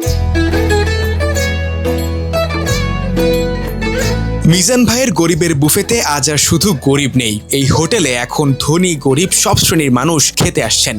Thank you. Mizan ভাইয়ের গরিবের বুফেতে আজ আর শুধু গরিব নেই। এই হোটেলে এখন ধনী, গরিব সব শ্রেণির মানুষ খেতে আসছেন।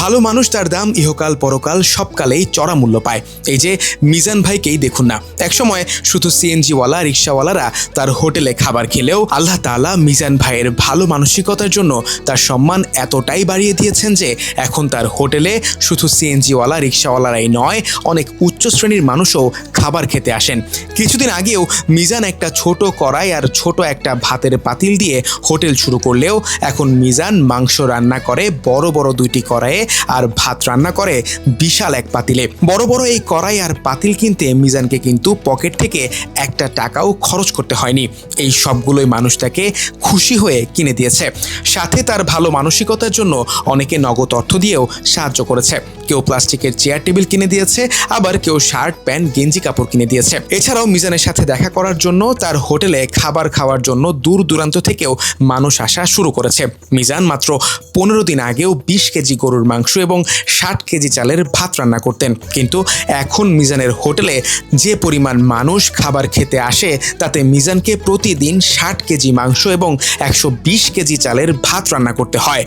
ভালো মানুষ তার দাম ইহকাল, পরকাল সবকালেই চড়া মূল্য পায়। এই যে মিজান ভাইকেই দেখুন না। একসময় শুধু সিএনজিওয়ালা, রিক্সাওয়ালারা তার হোটেলে খাবার খেলেও আল্লাহ তাআলা মিজান ভাইয়ের ভালো মানসিকতার জন্য তার সম্মান এতটাই বাড়িয়ে দিয়েছেন যে এখন তার হোটেলে শুধু সিএনজিওয়ালা, রিক্সাওয়ালারাই নয়, অনেক উচ্চ শ্রেণির মানুষও খাবার খেতে আসেন। কিছুদিন আগেও মিজান একটা ছোট কড়াই আর ছোট একটা ভাতের পাতিল দিয়ে হোটেল শুরু করলেও এখন মিজান মাংস রান্না করে বড় বড় দুইটি কড়াইয়ে আর ভাত রান্না করে বিশাল এক পাতিলে। বড় বড় এই কড়াই আর পাতিল কিনতে মিজানকে কিন্তু পকেট থেকে একটা টাকাও খরচ করতে হয়নি। এই সবগুলোই মানুষটাকে খুশি হয়ে কিনে দিয়েছে। সাথে তার ভালো মানসিকতার জন্য অনেকে নগদ অর্থ দিয়েও সাহায্য করেছে। কেউ প্লাস্টিকের চেয়ার টেবিল কিনে দিয়েছে, আবার কেউ শার্ট, প্যান্ট, গেঞ্জি কাপড় কিনে দিয়েছে। এছাড়াও মিজানের সাথে দেখা করার জন্য তার হোটেলে খাবার খাওয়ার জন্য দূর দূরান্ত থেকেও মানুষ আসা শুরু করেছে। মিজান মাত্র পনেরো দিন আগেও বিশ কেজি গরুর মাংস এবং ষাট কেজি চালের ভাত রান্না করতেন। কিন্তু এখন মিজানের হোটেলে যে পরিমাণ মানুষ খাবার খেতে আসে, তাতে মিজানকে প্রতিদিন ষাট কেজি মাংস এবং একশো বিশ কেজি চালের ভাত রান্না করতে হয়।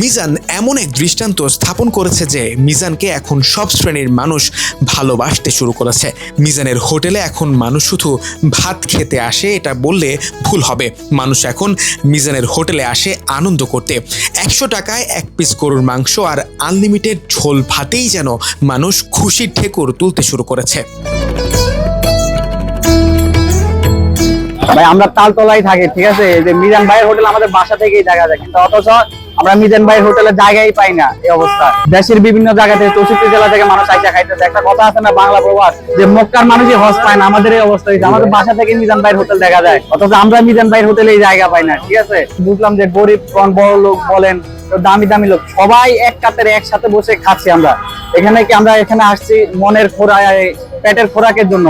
মিজান এমন এক দৃষ্টান্ত স্থাপন করেছে যে মিজানকে এখন সব শ্রেণির মানুষ ভালোবাসতে শুরু করেছে। মিজানের হোটেলে এখন মানুষ শুধু ভাত খেতে আসে, এটা বললে ভুল হবে। মানুষ এখন মিজানের হোটেলে আসে আনন্দ করতে। একশো টাকায় এক পিস গরুর মাংস আর আনলিমিটেড ঝোল ভাতেই যেন মানুষ খুশির ঠেকুর তুলতে শুরু করেছে। ভাই, আমরা তালতলায় থাকি, ঠিক আছে? এই যে মিজান ভাইয়ের হোটেল আমাদের বাসা থেকেই দেখা যায়। কিন্তু অথচ আমরা মিজান ভাইয়ের হোটেলে জায়গায় পাই না এই অবস্থা। দেশের বিভিন্ন জায়গা থেকে, চৌষট্টি জেলা থেকে মানুষ আইসা খাইতেছে। একটা কথা আছে না, বাংলা প্রবাস, যে মক্কার মানুষই হজ পায় না, আমাদের এই অবস্থা হয়েছে আমাদের বাসা থেকে মিজান ভাইয়ের হোটেল দেখা যায়। অথচ আমরা মিজান ভাইয়ের হোটেলে এই জায়গা পাই না, ঠিক আছে? বুঝলাম যে গরিব কোন, বড় লোক বলেন দামি দামি লোক, সবাই এক কাতারে একসাথে বসে খাচ্ছি আমরা। এখানে কি আমরা এখানে আসছি মনের খোরাক পেটের খোরাকের জন্য?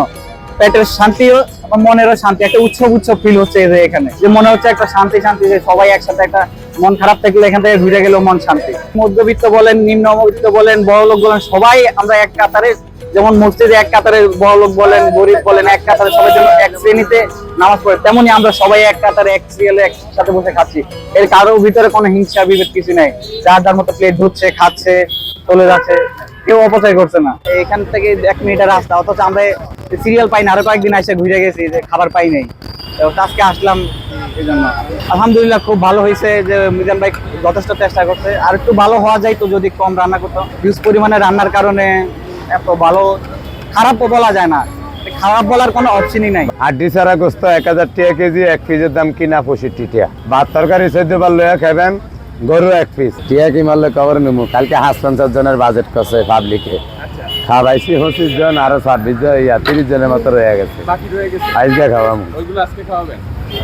পেটের শান্তিও, আমার মনেরও শান্তি, একটা উৎসব উৎসব ফিল হচ্ছে যে এখানে। যে মনে হচ্ছে একটা শান্তি শান্তি, যে সবাই একসাথে একটা মন খারাপ থাকলে এখান থেকে ঘুরে গেলেও মন শান্তি। মধ্যবিত্ত বলেন, নিম্ন মধ্যবিত্ত বলেন, বড় লোক বলেন, সবাই আমরা এক কাতারে, যেমন মসজিদে এক কাতারে বড় লোক বলেন, গরিব বলেন, এক কাতারে সবাই যেন এক শ্রেণীতে নামাজ পড়ে, তেমনি আমরা সবাই এক কাতারে, এক সিরিয়ালে একসাথে বসে খাচ্ছি। এর কারোর ভিতরে কোনো হিংসা, বিভেদ কিছু নেই। যার যার মতো প্লেট ধুচ্ছে, খাচ্ছে, চলে যাচ্ছে, কেউ অপচয় করছে না। এখান থেকে এক মিনিটের রাস্তা, অথচ আমরা সিরিয়াল পাই না আরও কয়েকদিন এসে ঘুরে গেছি, যে খাবার পাই নাই। আজকে আসলাম আলহামদুলিল্লাহ খুব ভালো হয়েছে যে মিজান ভাই যথেষ্ট চেষ্টা করছে। আর একটু ভালো হওয়া যায় তো যদি কম রান্না করতো। হিউজ পরিমাণে রান্নার কারণে এত ভালো খারাপও বলা যায় না। খারাপ বলার কোনো অপশনই নাই। হাড্ডি ছাড়া গোস্ত এক হাজার টাকা কেজি, এক পিসের দাম কিনা পঁয়ষট্টি টাকা ভাত তরকারি চোদ্দ বার লইয়া খাবেন গরু এক পিস টিয়া কি মারলে কবর নেব কালকে হাঁস পঞ্চাশ জনের বাজেট করছে পাবলিকে খাওয়াইছি পঁচিশ জন আরও ছাব্বিশ জন ইয়া তিরিশ জনের মতো রয়ে গেছে। আজকে খাওয়াবো। ওইগুলো আজকে খাওয়াবেন?